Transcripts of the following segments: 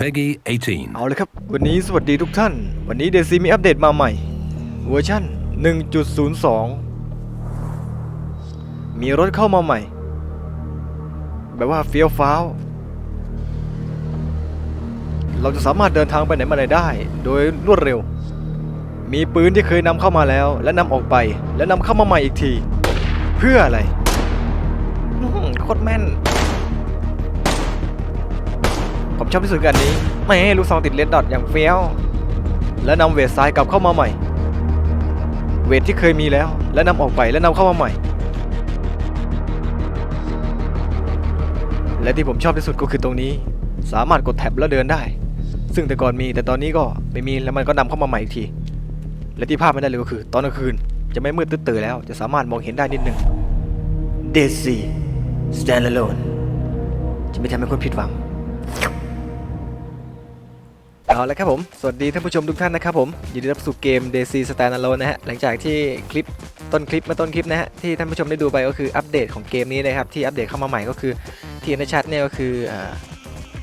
Peggy 18. เอาเลยครับ วันนี้สวัสดีทุกท่าน วันนี้เดซีมีอัปเดตมาใหม่ เวอร์ชั่น 1.02 มีรถเข้ามาใหม่ แบบว่าเฟี้ยวฟ้าว เราจะสามารถเดินทางไปไหนมาไหนได้ โดยรวดเร็ว มีปืนที่เคยนำเข้ามาแล้ว และนำออกไป และนำเข้ามาใหม่อีกที เพื่ออะไรโคตรแม่น ผมชอบที่สุดกันนี้ไม่ให้ลูกซองติดเลดดอทอย่างเฟี้ยว และนำเวททรายกลับเข้ามาใหม่ เวทที่เคยมีแล้ว และนำออกไปและนำเข้ามาใหม่ และที่ผมชอบที่สุดก็คือตรงนี้ สามารถกดแท็บแล้วเดินได้ ซึ่งแต่ก่อนมีแต่ตอนนี้ก็ไม่มีแล้วมันก็นำเข้ามาใหม่อีกที และที่พลาดไม่ได้เลยก็คือ ตอนกลางคืนจะไม่มืดตื้อแล้ว จะสามารถมองเห็นได้นิดหนึ่ง d e z y Stand Alone จะไม่ทำให้คนผิดหวัง เอาละครับผม สวัสดีท่านผู้ชมทุกท่านนะครับผมยินดีรับสู่เกม DC Standalone นะฮะ หลังจากที่คลิปต้นคลิปเมาต้นคลิปนะฮะ ที่ท่านผู้ชมได้ดูไปก็คืออัปเดตของเกมนี้นะครับ ที่อัปเดตเข้ามาใหม่ก็คือที่เห็นในแชทเนี่ยก็คืออ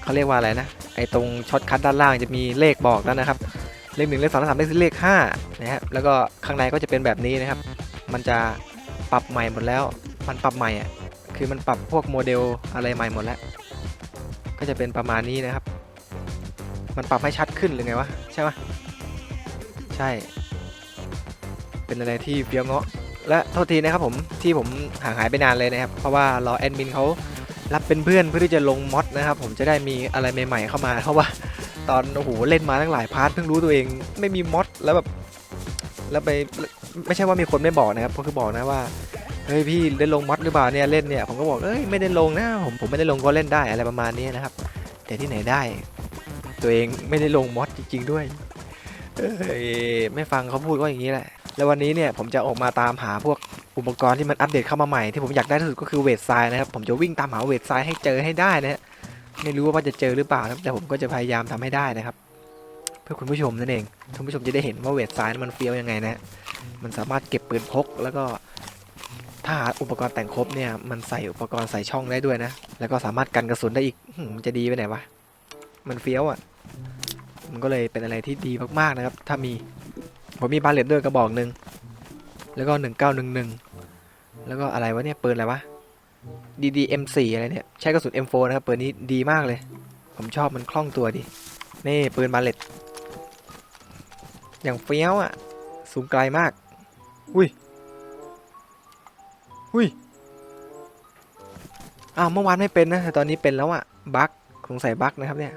เขาเรียกว่าอะไรนะ ไอตรงช็อตคัทด้านล่างจะมีเลขบอกแล้วนะครับ เลขหนึ่งเลขสองเลขสามเลขสี่เลขห้านะฮะ แล้วก็ข้างในก็จะเป็นแบบนี้นะครับ มันจะปรับใหม่หมดแล้ว มันปรับใหม่อะ คือมันปรับพวกโมเดลอะไรใหม่หมดแล้ว ก็จะเป็นประมาณนี้นะครับ มันปรับให้ชัดขึ้นหรือไงวะ ใช่ปะใช่ เป็นอะไรที่เฟี้ยวเงาะ และโทษทีนะครับผมที่ผมห่างหายไปนานเลยนะครับ เพราะว่ารอแอดมินเขารับเป็นเพื่อนเพื่อที่จะลงมอดนะครับ ผมจะได้มีอะไรใหม่ๆเข้ามา เพราะว่าตอนโอ้โหเล่นมาตั้งหลายพาร์ทเพิ่งรู้ตัวเองไม่มีมอดแล้วแบบแล้วไปไม่ใช่ว่ามีคนไม่บอกนะครับก็คือบอกนะว่าเฮ้ยพี่ได้ลงมอดหรือเปล่าเนี่ยเล่นเนี่ยผมก็บอกเอ้ยไม่ได้ลงนะผมผมไม่ได้ลงก็เล่นได้อะไรประมาณนี้นะครับแต่ที่ไหนได้ ตัวเองไม่ได้ลงมอดจริง ๆ ด้วยเอยไม่ฟังเขาพูดก็อย่างนี้แหละ แล้ววันนี้เนี่ยผมจะออกมาตามหาพวกอุปกรณ์ที่มันอัปเดตเข้ามาใหม่ที่ผมอยากได้ที่สุดก็คือเวทไซน์นะครับ ผมจะวิ่งตามหาเวทไซน์ให้เจอให้ได้นะฮะไม่รู้ว่าจะเจอหรือเปล่านะแต่ผมก็จะพยายามทำให้ได้นะครับ เพื่อคุณผู้ชมนั่นเองคุณผู้ชมจะได้เห็นว่าเวทไซน์มันเฟี้ยวยังไงนะฮะมันสามารถเก็บปืนพก แล้วก็ถ้าหาอุปกรณ์แต่งครบเนี่ยมันใส่อุปกรณ์ใส่ช่องได้ด้วยนะ แล้วก็สามารถกันกระสุนได้อีกมันจะดีไปไหนวะมันเฟี้ยวอะ มันก็เลยเป็นอะไรที่ดีมากๆนะครับ ถ้ามีผมมีบาเลตด้วยกระบอกหนึ่งแล้วก็หนึ่งเก้าหนึ่งหนึ่งแล้วก็อะไรวะเนี่ยปืนอะไรวะ DDM4 อะไรเนี่ย ใช้กระสุน M4 นะครับปืนนี้ดีมากเลย ผมชอบมันคล่องตัวดี นี่ปืนบาเลตอย่างเฟี้ยวอะ สูงไกลมาก อุ้ย อุ้ย อ้าวเมื่อวานไม่เป็นนะแต่ตอนนี้เป็นแล้วอะบั๊กสงสัยบั๊กนะครับเนี่ย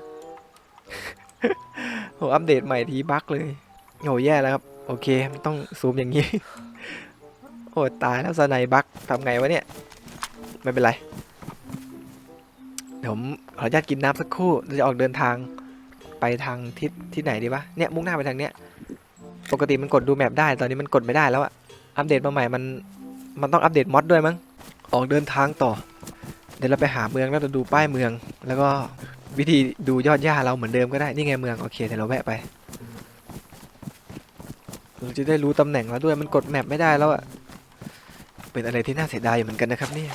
โหอัปเดตใหม่ทีบั๊กเลยโหแย่แล้วครับ โอเคมันต้องซูมอย่างนี้ โอ้ตายแล้วสไนบั๊กทำไงวะเนี่ย ไม่เป็นไร เดี๋ยวผมขออนุญาตกินน้ำสักครู่จะออกเดินทางไปทางทิศที่ไหนดีวะเนี่ยมุ่งหน้าไปทางเนี้ยปกติมันกดดูแมปได้ ตอนนี้มันกดไม่ได้แล้วอะอัปเดตมาใหม่มันมันต้องอัปเดตมอดด้วยมั้งออกเดินทางต่อ เดี๋ยวเราไปหาเมืองแล้วเราดูป้ายเมือง แล้วก็ วิธีดูยอดหญ้าเราเหมือนเดิมก็ได้ นี่ไงเมือง โอเคเดี๋ยวเราแวะไป เราจะได้รู้ตำแหน่งแล้วด้วย มันกดแมปไม่ได้แล้วอะเป็นอะไรที่น่าเสียดายอยู่เหมือนกันนะครับเนี่ย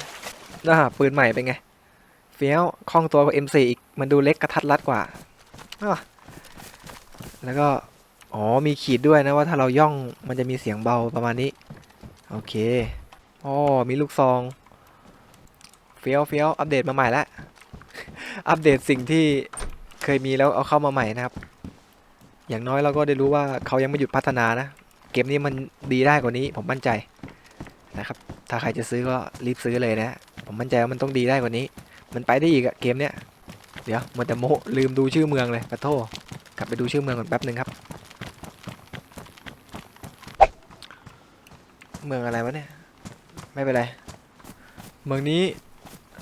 น่าปืนใหม่เป็นไง เฟี้ยวคล่องตัวกว่า M4 อีก มันดูเล็กกระทัดรัดกว่า แล้วก็ อ๋อ มีขีดด้วยนะว่าถ้าเราย่องมันจะมีเสียงเบาประมาณนี้ โอเค อ๋อ มีลูกซอง เฟี้ยวเฟี้ยวอัปเดตมาใหม่แล้ว อัปเดตสิ่งที่เคยมีแล้วเอาเข้ามาใหม่นะครับ อย่างน้อยเราก็ได้รู้ว่าเขายังไม่หยุดพัฒนานะ เกมนี้มันดีได้กว่านี้ ผมมั่นใจนะครับ ถ้าใครจะซื้อก็รีบซื้อเลยนะ ผมมั่นใจว่ามันต้องดีได้กว่านี้ มันไปได้อีกอะเกมเนี้ย เดี๋ยวมันจะโมลืมดูชื่อเมืองเลยปะโทกลับไปดูชื่อเมืองก่อนแป๊บหนึ่งครับ เมืองอะไรวะเนี่ย ไม่เป็นไร เมืองนี้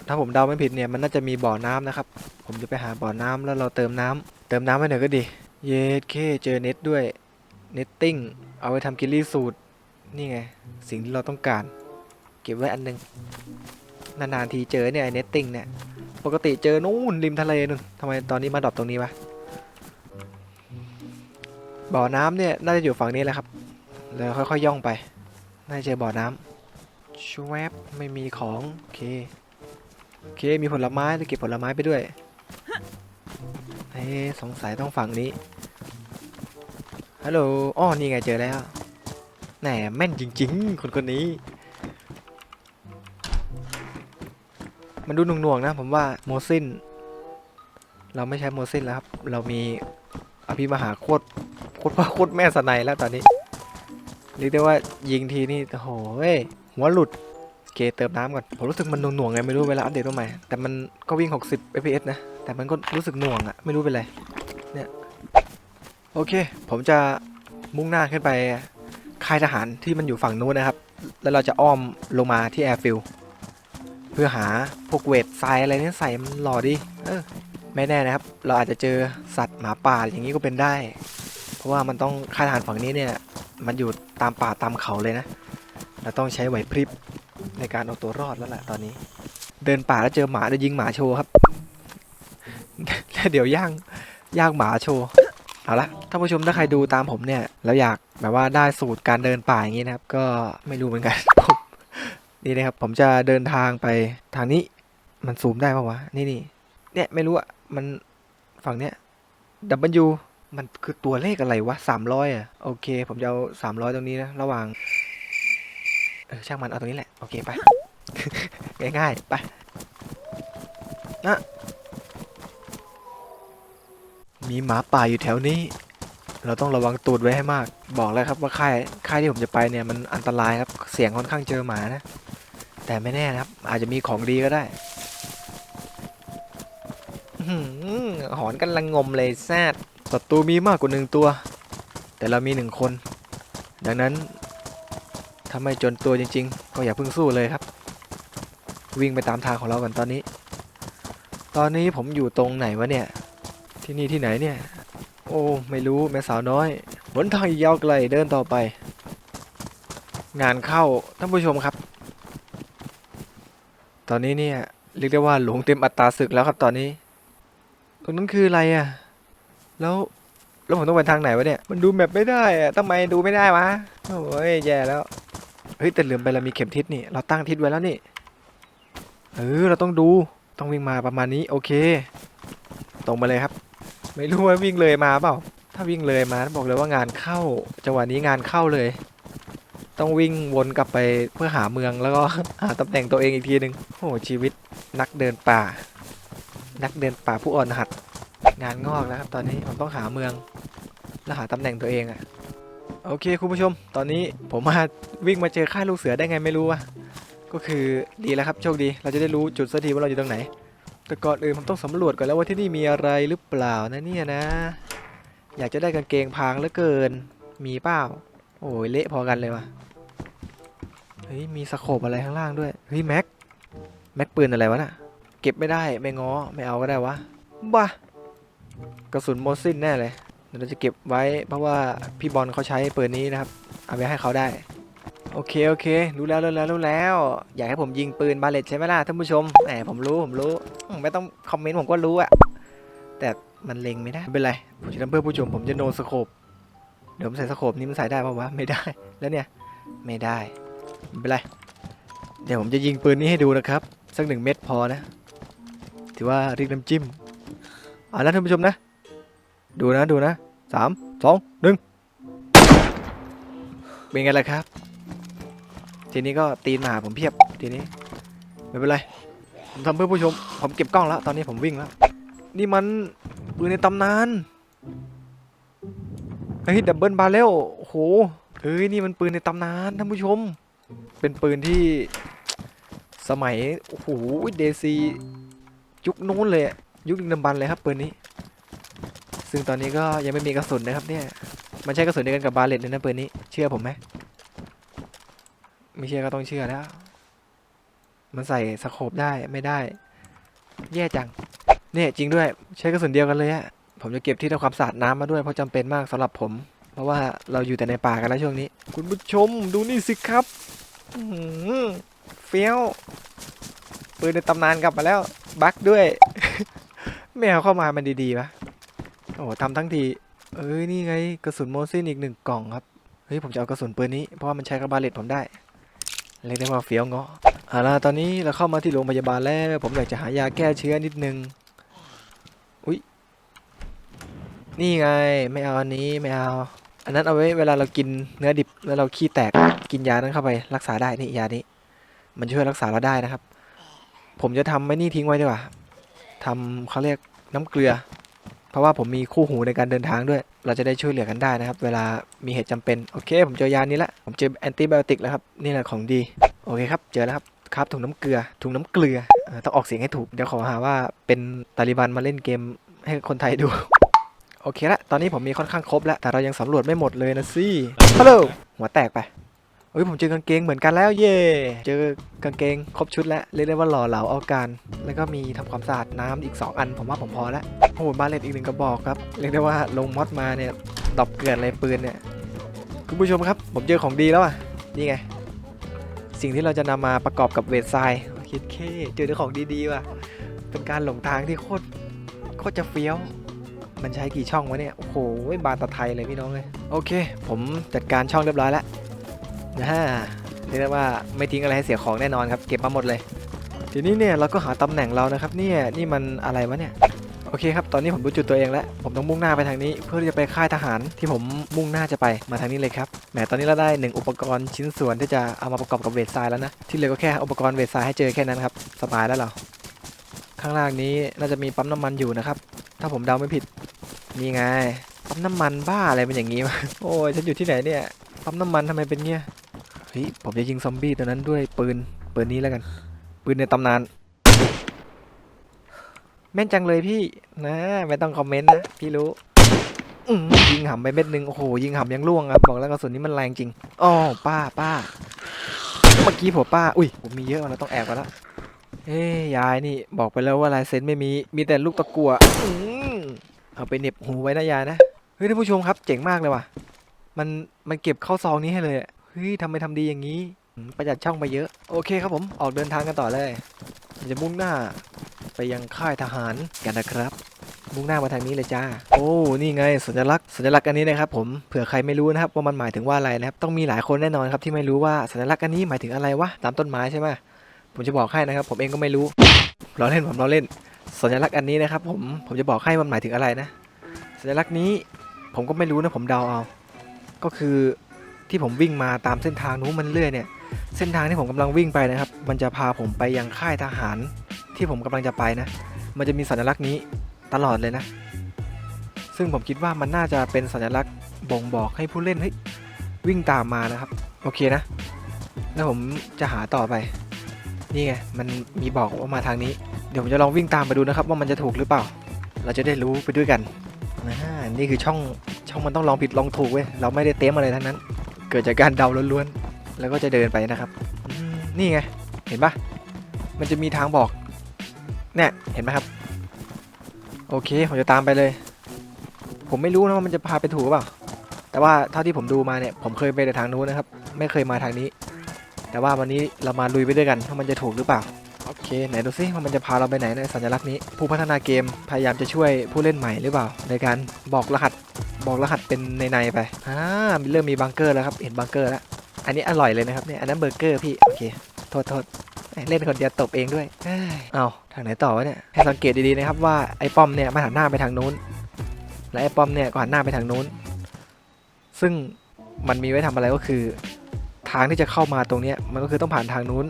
ถ้าผมเดาไม่ผิดเนี่ยมันน่าจะมีบ่อน้ำนะครับ ผมจะไปหาบ่อน้ำแล้วเราเติมน้ำเติมน้ำไว้หน่อยก็ดี เยสเคเจอเน็ตด้วย เน็ตติ้ง เอาไว้ทำกิลลี่สูตร นี่ไง สิ่งที่เราต้องการ เก็บไว้อันหนึง นานๆทีเจอเนี่ยไอเน็ตติ้งเนี่ย ปกติเจอนู่นริมทะเลนู่นทำไมตอนนี้มาดรอปตรงนี้วะ บ่อน้ำเนี่ยน่าจะอยู่ฝั่งนี้แหละครับ แล้วค่อยๆย่องไป น่าจะเจอบ่อน้ำชวบไม่มีของ โอเค โอเคมีผลไม้จะเก็บผลไม้ไปด้วยไหนเฮ้สงสัยต้องฝั่งนี้ฮัลโหลอ้อนี่ไงเจอแล้วแหมแม่นจริง ๆ คนคนนี้ มันดูหน่วงๆนะ ผมว่าโมซินเราไม่ใช้โมซินแล้วครับ เรามีอภิมหาโคตรโคตรพ่อโคตรแม่สไนแล้วตอนนี้เรียกได้ว่ายิงทีนี่โอ้โหหัวหลุด เคเติมน้ำก่อน ผมรู้สึกมันหน่วงๆไงไม่รู้เวลาอัปเดตตัวใหม่ แต่มันก็วิ่ง 60 fps นะ แต่มันก็รู้สึกหน่วงอะไม่รู้เป็นไร เนี่ย โอเค ผมจะมุ่งหน้าขึ้นไปค่ายทหารที่มันอยู่ฝั่งนู้นนะครับ แล้วเราจะอ้อมลงมาที่แอร์ฟิลเพื่อหาพวกเวททรายอะไรนี่ใส่มันหล่อดี เออ ไม่แน่นะครับ เราอาจจะเจอสัตว์หมาป่าอย่างนี้ก็เป็นได้ เพราะว่ามันต้องค่ายทหารฝั่งนี้เนี่ย มันอยู่ตามป่าตามเขาเลยนะ เราต้องใช้ไหวพริบ ในการเอาตัวรอดแล้วแหละตอนนี้ เดินป่าแล้วเจอหมาจะยิงหมาโชว์ครับแล้วเดี๋ยวย่างย่างหมาโชว์เอาละท่านผู้ชมถ้าใครดูตามผมเนี่ยแล้วอยากแบบว่าได้สูตรการเดินป่าอย่างนี้นะครับ ก็ไม่รู้เหมือนกันผมนี่นะครับผมจะเดินทางไปทางนี้ มันซูมได้ปะวะนี่นี่เนี่ยไม่รู้อะมันฝั่งเนี้ย W มันคือตัวเลขอะไรวะสามร้อยอะโอเค ผมจะเอาสามร้อยตรงนี้นะระหว่าง เออช่างมันเอาตรงนี้แหละ โอเคไป ง่ายๆ ไปนะมีหมาป่าอยู่แถวนี้ เราต้องระวังตูดไว้ให้มาก บอกแล้วครับว่าค่ายค่ายที่ผมจะไปเนี่ยมันอันตรายครับ เสียงค่อนข้างเจอหมานะ แต่ไม่แน่นะครับ อาจจะมีของดีก็ได้หอหอนกันลังงมเลยแซดศัตรูมีมากกว่าหนึ่งตัว แต่เรามีหนึ่งคน ดังนั้น ถ้าไม่จนตัวจริง ๆ ก็อย่าเพิ่งสู้เลยครับ วิ่งไปตามทางของเรากันตอนนี้ ตอนนี้ผมอยู่ตรงไหนวะเนี่ย ที่นี่ที่ไหนเนี่ย โอ้ไม่รู้แม่สาวน้อยหนทางอีกยาวไกลเดินต่อไป งานเข้าท่านผู้ชมครับ ตอนนี้เนี่ยเรียกได้ว่าหลงเต็มอัตราศึกแล้วครับตอนนี้ตรงนั้นคืออะไรอะ แล้วแล้วผมต้องไปทางไหนวะเนี่ย มันดูแมปไม่ได้อะทำไมดูไม่ได้วะ โอ้ยแย่แล้ว เฮ้ยแต่ลืมไปเรามีเข็มทิศนี่ เราตั้งทิศไว้แล้วนี่ เออเราต้องดูต้องวิ่งมาประมาณนี้ โอเค ตรงมาเลยครับ ไม่รู้ว่าวิ่งเลยมาเปล่า ถ้าวิ่งเลยมาบอกเลยว่างานเข้าจังหวะนี้งานเข้าเลย ต้องวิ่งวนกลับไปเพื่อหาเมืองแล้วก็หาตำแหน่งตัวเองอีกทีหนึ่งโอ้โหชีวิตนักเดินป่า นักเดินป่าผู้อ่อนหัด งานงอกแล้วครับตอนนี้ผมต้องหาเมือง แล้วหาตำแหน่งตัวเองอะ โอเคคุณผู้ชม ตอนนี้ผมมาวิ่งมาเจอค่ายลูกเสือได้ไงไม่รู้อะก็คือดีแล้วครับโชคดี เราจะได้รู้จุดสักทีว่าเราอยู่ตรงไหน แต่ก่อนอื่นผมต้องสำรวจก่อนแล้วว่าที่นี่มีอะไรหรือเปล่านะเนี่ยนะ อยากจะได้กางเกงพางเหลือเกิน มีเปล่า โอ้ยเละพอกันเลยว่ะ เฮ้ยมีสโคปอะไรข้างล่างด้วย เฮ้ยแม็ก แม็กปืนอะไรวะน่ะ เก็บไม่ได้ไม่ง้อไม่เอาก็ได้วะบ้ากระสุนโมซินแน่เลย ยวเราจะเก็บไว้เพราะว่าพี่บอลเขาใช้ปืนนี้นะครับ เอาไปให้เขาได้ โอเคโอเค รู้แล้วรู้แล้วรู้แล้ว อยากให้ผมยิงปืนบาเลตใช่ไหมล่ะท่านผู้ชมแหมผมรู้ผมรู้ไม่ต้องคอมเมนต์ผมก็รู้อะแต่มันเล็งไม่ได้ไม่เป็นไรผมจะทำเพื่อผู้ชมผมจะโนสโคปเดี๋ยวผมใส่สโคปนี้มันใส่ได้ป่าวะไม่ได้แล้วเนี่ยไม่ได้ไม่เป็นไรเดี๋ยวผมจะยิงปืนนี้ให้ดูนะครับ สักหนึ่งเม็ดพอนะ ถือว่าเรียกน้ำจิ้มเอาละท่านผู้ชมนะ ดูนะดูนะ สามสองหนึ่งเป็นไงล่ะครับ ทีนี้ก็ตีนมาหาผมเพียบทีนี้ไม่เป็นไรผมทำเพื่อผู้ชม ผมเก็บกล้องแล้ว ตอนนี้ผมวิ่งแล้ว นี่มันปืนในตำนานเฮ้ยดับเบิลบาเรลโอ้โหเฮ้ยนี่มันปืนในตำนานท่านผู้ชม เป็นปืนที่สมัยโอ้โหเดซียุคนู้นเลยยุคดึกดำบรรเลยครับปืนนี้ ซึ่งตอนนี้ก็ยังไม่มีกระสุนนะครับเนี่ย มันใช้กระสุนเดียวกันกับบาเลตเลยนะปืนนี้ เชื่อผมไหม ไม่เชื่อก็ต้องเชื่อแล้ว มันใส่สโคปได้ไม่ได้ แย่จัง เนี่ยจริงด้วย ใช้กระสุนเดียวกันเลยอะผมจะเก็บที่ทำความสะอาดน้ำมาด้วยเพราะจำเป็นมากสำหรับผม เพราะว่าเราอยู่แต่ในป่ากันแล้วช่วงนี้ คุณผู้ชมดูนี่สิครับอืเฟี้ยว ปืนในตำนานกลับมาแล้ว บั๊กด้วย แมวเข้ามามันดีๆปะ โอ้โหทำทั้งที เอ้ย นี่ไงกระสุนโมซินอีกหนึ่งกล่องครับ เฮ้ย ผมจะเอากระสุนปืนนี้ เพราะว่ามันใช้กับบาเลตผมได้ เรียกได้ว่าเฟี้ยวเงาะเอาล่ะตอนนี้เราเข้ามาที่โรงพยาบาลแล้ว ผมอยากจะหายาแก้เชื้อนิดนึง อุ้ย นี่ไง ไม่เอาอันนี้ไม่เอา อันนั้นเอาไว้เวลาเรากินเนื้อดิบแล้วเราขี้แตก กินยานั้นเข้าไปรักษาได้ นี่ยานี้ มันช่วยรักษาเราได้นะครับ ผมจะทำไม่นี่ทิ้งไว้ดีกว่าทำเขาเรียกน้ำเกลือ ราะว่าผมมีคู่หูในการเดินทางด้วย เราจะได้ช่วยเหลือกันได้นะครับ เวลามีเหตุจำเป็น โอเค ผมเจอยานี้แล้วผมเจอแอนติไบโอติกแล้วครับ นี่แหละของดี โอเคครับ เจอแล้วครับ ครับถุงน้ำเกลือ ถุงน้ำเกลือ ต้องออกเสียงให้ถูก เดี๋ยวขอหาว่าเป็นตาลิบันมาเล่นเกมให้คนไทยดู โอเคละ ตอนนี้ผมมีค่อนข้างครบแล้ว แต่เรายังสำรวจไม่หมดเลยนะสิฮัลโหล หัวแตกไป เฮ้ยผมเจอกางเกงเหมือนกันแล้วเย่เจอกางเกงครบชุดแล้วเรียกได้ว่าหล่อเหลาเอาการแล้วก็มีทำความสะอาดน้ำอีก 2 อัน ผมว่าผมพอแล้วโอ้โหบาเลตอีกหนึ่งกระบอกครับเรียกได้ว่าลงมอดมาเนี่ยดอปเกลือนเลยปืนเนี่ยคุณผู้ชมครับ ผมเจอของดีแล้วอะนี่ไง สิ่งที่เราจะนำมาประกอบกับเวททรายคิดเคเจอได้ของดีๆว่ะเป็นการหลงทางที่โคตรโคตรจะเฟี้ยวมันใช้กี่ช่องวะเนี่ย โอ้โหบานตะไทยเลยพี่น้องเลย โอเค ผมจัดการช่องเรียบร้อยแล้ว นะฮะเรียกได้ว่าไม่ทิ้งอะไรให้เสียของแน่นอนครับ เก็บมาหมดเลย ทีนี้เนี่ยเราก็หาตำแหน่งเรานะครับเนี่ยนี่มันอะไรวะเนี่ยโอเคครับ ตอนนี้ผมรู้จุดตัวเองแล้ว ผมต้องมุ่งหน้าไปทางนี้ เพื่อที่จะไปค่ายทหารที่ผมมุ่งหน้าจะไป มาทางนี้เลยครับ แหม ตอนนี้เราได้หนึ่งอุปกรณ์ชิ้นส่วนที่จะเอามาประกอบกับเวททรายแล้วนะ ที่เหลือก็แค่อุปกรณ์เวททรายให้เจอแค่นั้นครับ สบายแล้วเรา ข้างล่างนี้น่าจะมีปั๊มน้ำมันอยู่นะครับ ถ้าผมเดาไม่ผิด นี่ไง ปั๊มน้ำมันบ้าอะไรเป็นอย่างนี้วะ โอ้ยฉันอยู่ที่ไหนเนี่ย ปั๊มน้ำมันทำไมเป็นเงี้ย ฮ้ยผมจะยิงซอมบี้ตัวนั้นด้วยปืนปืนนี้แล้วกัน ปืนในตำนาน แม่นจังเลยพี่นะไม่ต้องคอมเมนต์นะพี่รู้ยิงหำไปเม็ดหนึ่งโอ้โหยิงหำยังล่วงครับบอกแล้วกระสุนนี้มันแรงจริงอ๋อป้าป้าเมื่อกี้ผมป้า อุ้ยผมมีเยอะเราต้องแอบกันละเอ้ยยายนี่บอกไปแล้วว่าลายเซ็นไม่มีมีแต่ลูกตะกัวเอาไปเน็บหูไว้นะยายนะเฮ้ยท่านผู้ชมครับ เจ๋งมากเลยว่ะ มันมันเก็บเข้าซองนี้ให้เลยอะ ฮ้ยทำไมทำดีอย่างนี้ประหยัดช่องไปเยอะ โอเคครับผมออกเดินทางกันต่อเลยจะมุ่งหน้า ไปยังค่ายทหารกันนะครับ มุ่งหน้ามาทางนี้เลยจ้า โอ้นี่ไงสัญลักษณ์สัญลักษณ์อันนี้นะครับผมเผื่อใครไม่รู้นะครับว่ามันหมายถึงว่าอะไรนะครับต้องมีหลายคนแน่นอนครับที่ไม่รู้ว่าสัญลักษณ์อันนี้หมายถึงอะไรวะตามต้นไม้ใช่ไหมผมจะบอกให้นะครับ ผมเองก็ไม่รู้ล้อเล่นผมล้อเล่น สัญลักษณ์อันนี้นะครับ ผมผมจะบอกให้มันหมายถึงอะไรนะ สัญลักษณ์นี้ผมก็ไม่รู้นะผมเดาเอา ก็คือ ที่ผมวิ่งมาตามเส้นทางนู้นมันเรื่อยเนี่ยเส้นทางที่ผมกำลังวิ่งไปนะครับ มันจะพาผมไปยังค่ายทหาร ที่ผมกำลังจะไปนะ มันจะมีสัญลักษณ์นี้ตลอดเลยนะ ซึ่งผมคิดว่ามันน่าจะเป็นสัญลักษณ์บ่งบอกให้ผู้เล่นเฮ้ยวิ่งตามมานะครับ โอเคนะ แล้วผมจะหาต่อไป นี่ไง มันมีบอกว่ามาทางนี้ เดี๋ยวผมจะลองวิ่งตามไปดูนะครับ ว่ามันจะถูกหรือเปล่า เราจะได้รู้ไปด้วยกันนี่คือช่องช่องมันต้องลองผิดลองถูกเว้ย เราไม่ได้เต็มอะไรทั้งนั้น กิดจากการเดาล้วนๆ แล้วก็จะเดินไปนะครับ นี่ไง เห็นปะมันจะมีทางบอก เนี่ย เห็นไหมครับ โอเค ผมจะตามไปเลย ผมไม่รู้นะว่ามันจะพาไปถูกหรือเปล่า แต่ว่าเท่าที่ผมดูมาเนี่ย ผมเคยไปแต่ทางนู้นนะครับ ไม่เคยมาทางนี้ แต่ว่าวันนี้เรามาลุยไปด้วยกันว่ามันจะถูกหรือเปล่า โอเค ไหนดูซิว่ามันจะพาเราไปไหนในสัญลักษณ์นี้ ผู้พัฒนาเกมพยายามจะช่วยผู้เล่นใหม่หรือเปล่า ในการบอกรหัส บอกรหัสเป็นในๆไปอ่าเริ่มมีบังเกอร์แล้วครับ เห็นบังเกอร์แล้ว อันนี้อร่อยเลยนะครับเนี่ย อันนั้นเบอร์เกอร์พี่ โอเค โทษโทษเล่นคนเดียวตบเองด้วยเอ้าทางไหนต่อวะเนี่ย ให้สังเกตดีๆนะครับว่าไอ้ป้อมเนี่ยมันหันหน้าไปทางนู้น และไอ้ป้อมเนี่ยก็หันหน้าไปทางนู้น ซึ่งมันมีไว้ทำอะไรก็คือ ทางที่จะเข้ามาตรงเนี้ยมันก็คือต้องผ่านทางนู้น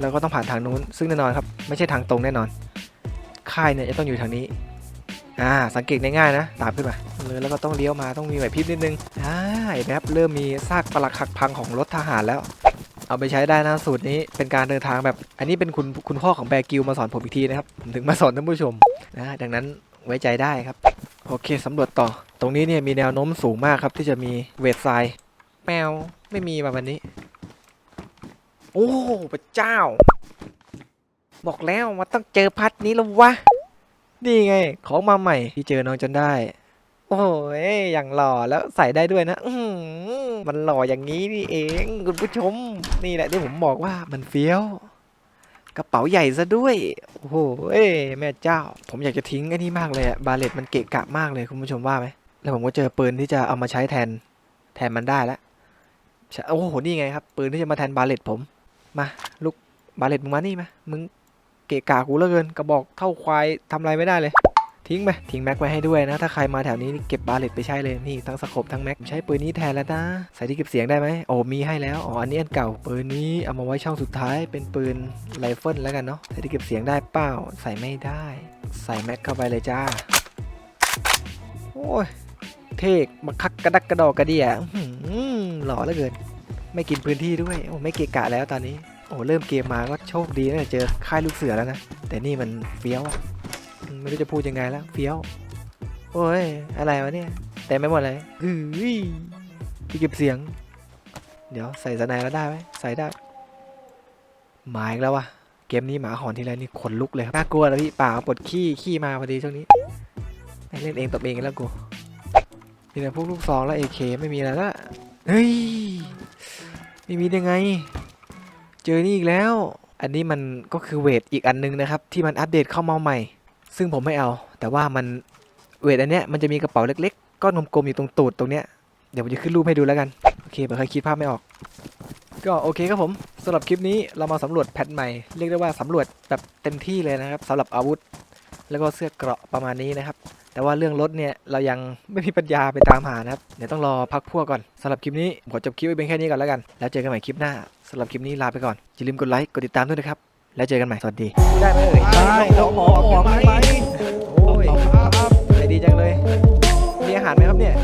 แล้วก็ต้องผ่านทางนู้น ซึ่งแน่นอนครับ ไม่ใช่ทางตรงแน่นอน ค่ายเนี่ยจะต้องอยู่ทางนี้ อ่าสังเกตง่ายๆนะตามขึ้นมาเลยแล้วก็ต้องเลี้ยวมาต้องมีไหวพริบนิดนึงอ่าเห็นไหมครับเริ่มมีซากปลักหักพังของรถทหารแล้ว เอาไปใช้ได้นะสูตรนี้เป็นการเดินทางแบบ อันนี้เป็นคุณคุณพ่อของแบกิลมาสอนผมอีกทีนะครับผมถึงมาสอนท่านผู้ชมนะดังนั้นไว้ใจได้ครับ โอเคสำรวจต่อ ตรงนี้เนี่ยมีแนวโน้มสูงมากครับที่จะมีเวททรายแมวไม่มีแบบวันนี้ โอ้พระเจ้า บอกแล้วว่าต้องเจอพัดนี้แล้ววะ นี่ไง ของมาใหม่ที่เจอน้องจนได้ โอ้ยอย่างหล่อแล้วใส่ได้ด้วยนะ อือหือมันหล่ออย่างนี้นี่เอง คุณผู้ชม นี่แหละที่ผมบอกว่ามันเฟี้ยว กระเป๋าใหญ่ซะด้วย โอ้โหเอ้ยแม่เจ้า ผมอยากจะทิ้งไอ้นี่มากเลยอะบาเลตมันเกะกะมากเลยคุณผู้ชมว่าไหมแล้วผมก็เจอปืนที่จะเอามาใช้แทน แทนมันได้แล้วใช่โอ้โหนี่ไงครับปืนที่จะมาแทนบาเลตผม มาลูกบาเลตมึงมานี่มามึง เกะกะกูเหลือเกินกระบอกเท่าควายทำอะไรไม่ได้เลย ทิ้งไปทิ้งแม็กไว้ให้ด้วยนะ ถ้าใครมาแถวนี้เก็บบาเลตไปใช้เลยนี่ทั้งสกบทั้งแม็กใช้ปืนนี้แทนแล้วนะใส่ที่เก็บเสียงได้ไหมโอ้มีให้แล้วอ๋ออันนี้อันเก่าปืนนี้เอามาไว้ช่องสุดท้ายเป็นปืนไรเฟิลแล้วกันเนาะใส่ที่เก็บเสียงได้เปล่าใส่ไม่ได้ ใส่แม็กเข้าไปเลยจ้าโอ้ยเทกมาคักกระดักกระดอกกระเดียอื้อหือหล่อเหลือเกิน ไม่กินพื้นที่ด้วยโอ้ไม่เกะกะแล้วตอนนี้ โอ้เริ่มเกมมาก็โชคดีนะเจอค่ายลูกเสือแล้วนะ แต่นี่มันเฟี้ยวอะไม่รู้จะพูดยังไงแล้วเฟี้ยว โอ้ย อะไรวะเนี่ย แต่ไม่หมดเลยเฮ้ยที่เก็บเสียง เดี๋ยวใส่สนด์แล้วได้ไหมใส่ได้ หมาอีกแล้ววะเกมนี้หมาหอนทีไรนี่ขนลุกเลยครับน่ากลัวนะพี่ป่าปวดขี้ขี้มาพอดีช่วงนี้เล่นเองตบเองกันแล้วกูมีแต่พวกลูกซองแล้วเอเคไม่มีอะไรละเฮ้ยไม่มีได้ไง เจอนี่อีกแล้ว อันนี้มันก็คือเวทอีกอันนึงนะครับ ที่มันอัปเดตเข้ามาใหม่ ซึ่งผมไม่เอา แต่ว่ามันเวทอันเนี้ยมันจะมีกระเป๋าเล็กๆก้อนกลมๆอยู่ตรงตูดตรงเนี้ยเดี๋ยวผมจะขึ้นรูปให้ดูแล้วกัน โอเคเผื่อใครคิดภาพไม่ออก ก็โอเคครับผมสำหรับคลิปนี้เรามาสำรวจแพทใหม่ เรียกได้ว่าสำรวจแบบเต็มที่เลยนะครับสำหรับอาวุธ แล้วก็เสื้อเกราะประมาณนี้นะครับ แต่ว่าเรื่องรถเนี่ยเรายังไม่มีปัญญาไปตามหานะครับ เดี๋ยวต้องรอพักพวกก่อนสำหรับคลิปนี้ผมขอจบคลิปไว้เพียงแค่นี้ก่อนแล้วกัน แล้วเจอกันใหม่คลิปหน้าสำหรับคลิปนี้ลาไปก่อนอย่าลืมกดไลค์กดติดตามด้วยนะครับ แล้วเจอกันใหม่สวัสดี ได้ไหมเอ่ยได้เราหมอออกได้ไหมโอ้ยใจดีจังเลยมีอาหารไหมครับเนี่ย